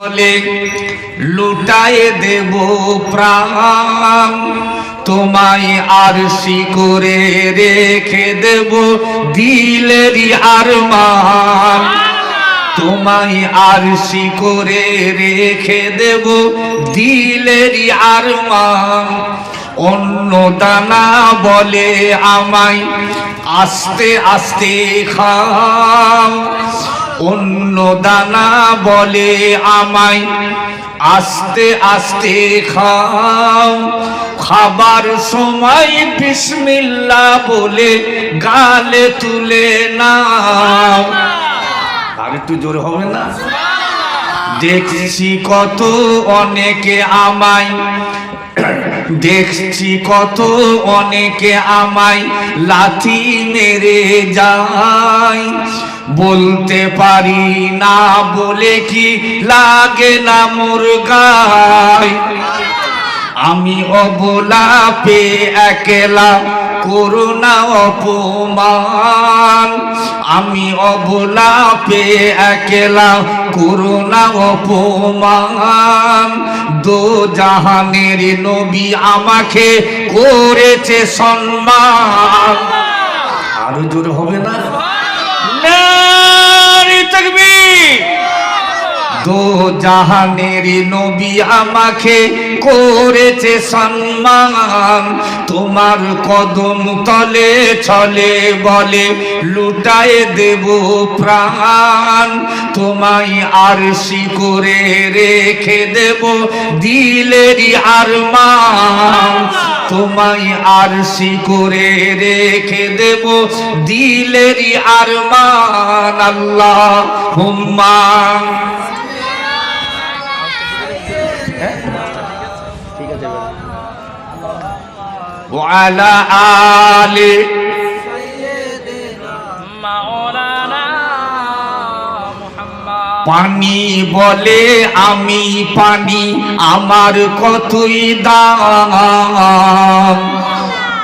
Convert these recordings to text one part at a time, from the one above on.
বলে, লুটায়ে দেব প্রাণ। তোমায় আরশি করে রেখে দেব দিলেরই আরমান তোমায় আরশি করে রেখে দেব দিলেরই আরমান অন্য দানা বলে আমায় আস্তে আস্তে খাও। অন্য দানা বলে আমায় আস্তে আস্তে খাও। খাবার সময় বিসমিল্লা বলে গালে তুলে নাও। আর একটু জোর হবে না? দেখছি কত অনেকে আমায় দেখছি কত অনেকে আমায় লাথি মেরে যায়। বলতে পারি না, বলে কি লাগে না মুরগায় আমি অবলা পে একলা করুণা অপমান। আমি অবলা পে একলা করুণা অপমান। দো জাহানের নবী আমাকে করেছে সম্মান। আরও জোর হবে না? তাকবীর। দো জাহানের নবী আমাকে করেছে সম্মান। তোমার কদম তলে চলে বলে লুটায় দেব প্রাণ। তোমায় আরশি করে রেখে দেব দিলেরই আরমান। তোমায় আরশি করে রেখে দেব দিলেরই আরমান। আল্লাহ হুম্মা وعلى آل মাওলানা মুহাম্মদ পানি বলে আমি পানি আমার কতই দাম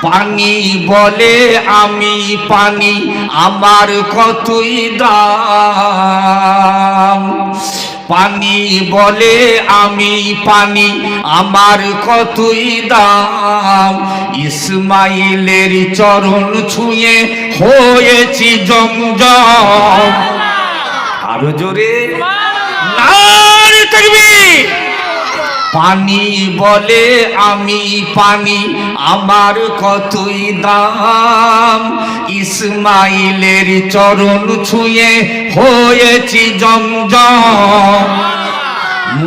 পানি বলে আমি পানি আমার কতই দাম পানি বলে আমি পানি আমার কতই দাম? ইসমাইলের চরণ ছুঁয়ে হয়েছি জমজম। আরও জোরে। তাকবীর। পানি বলে আমি পানি আমার কতই দাম? ইসমাইলের চরণ ছুঁয়ে হয়েছি জমজম।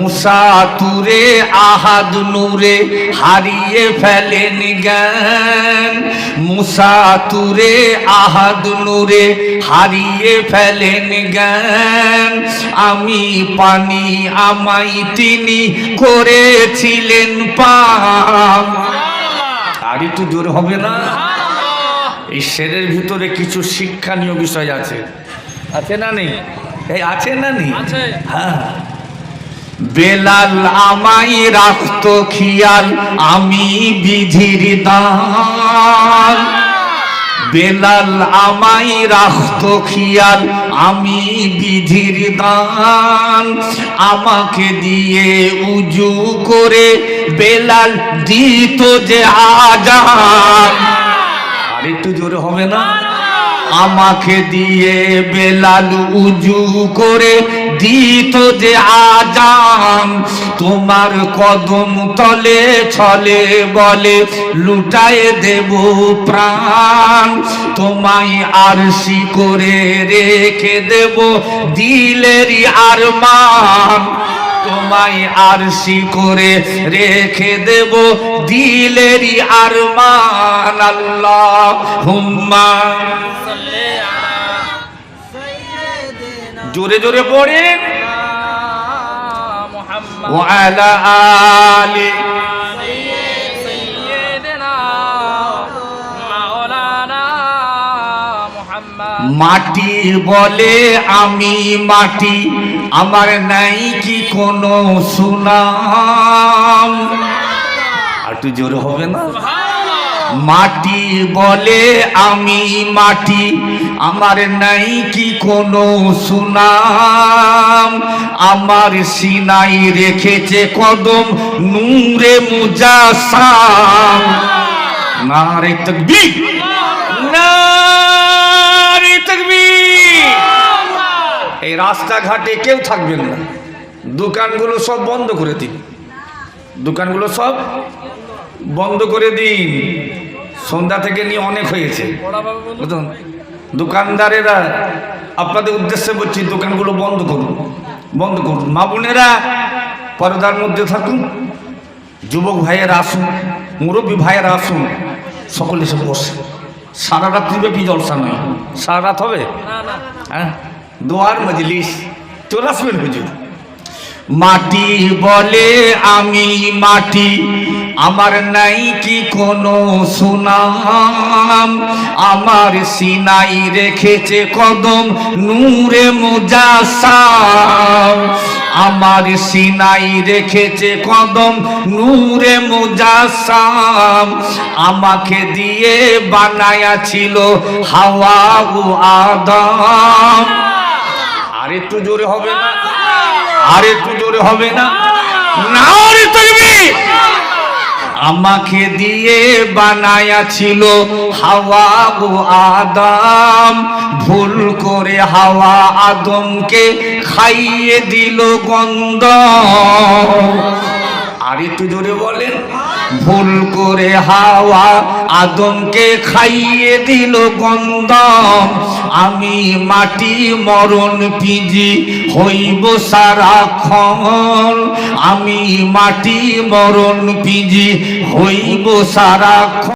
মুসা তুরে আহাদ নূরে হারিয়ে ফেলেন জ্ঞান। মুসা তুরে আহাদ নূরে হারিয়ে ফেলেন জ্ঞান। আমি পানি আমাই তিনি করেছিলেন পাম আর একটু জোর হবে না? এই শেরের ভিতরে কিছু শিক্ষণীয় বিষয় আছে। আছে না নেই? এই আছে না নেই? আছে। হ্যাঁ। বেলাল আমাই রাখতো খিয়াল, আমি বিধির দান বেলাল আমাই রাখতো খিয়াল, আমি বিধির দান। আমাকে দিয়ে উজু করে বেলাল দিত যে আজান। আর একটু জোরে হবে না? আমাকে দিয়ে বেলাল উজু করে দিত যে আজান। তোমার কদম তলে ছলে বলে, লুটায় দেব প্রাণ। তোমায় আরশি করে রেখে দেব দিলেরই আরমান। তোমায় আরশি করে রেখে দেব দিলেরই আরমান আল্লাহ। হুম্মা। জোরে জোরে পড়ে। ও ওয়ালা আলি মাটি বলে আমি মাটি আমার নাই কি কোনো সুনাম। একটু জোরে হবে না? মাটি বলে আমি মাটি আমার নাই কি কোনো সুনাম। আমার সিনাই রেখেছে কদম নূরে মুজাসাম। নারে তকবীর রাস্তাঘাটে কেউ থাকবেন না। দোকানগুলো সব বন্ধ করে দিন। দোকানগুলো সব বন্ধ করে দিন। সন্ধ্যা থেকে নিয়ে অনেক হয়েছে। বুঝলেন? দোকানদারেরা আপনাদের উদ্দেশ্যে বলছি দোকানগুলো বন্ধ করুন। বন্ধ করুন। মা বোনেরা পর্দার মধ্যে থাকুন। যুবক ভাইয়েরা আসুন। মুরব্বী ভাইয়েরা আসুন। সকলে এসে বসে। সারা রাত্রি ব্যাপী জলসা নয়? সারা রাত হবে? হ্যাঁ? দোয়ার মজলিস চলে আসবেন হুজুর। মাটি বলে আমি মাটি, আমার নাই কি কোনো সুনাম। আমার সিনাই রেখেছে কদম নূরে মুজাসাম। আমার সিনাই রেখেছে কদম নূরে মুজাসাম। আমাকে দিয়ে বানায়া ছিল হাওয়া ও আদম। আর একটু জোরে হবে না? আর একটু জোরে হবে না? আমাকে দিয়ে বানায়া ছিল হাওয়া গো আদাম। ভুল করে হাওয়া আদমকে খাইয়ে দিল গন্ধ। আর একটু জোরে বলেন। ভুল করে হাওয়া আদমকে খাইয়ে দিল গন্ধম। আমি মাটি মরণ পিজি হইব সারাক্ষণ আমি মাটি মরণ পিজি হইব সারাক্ষণ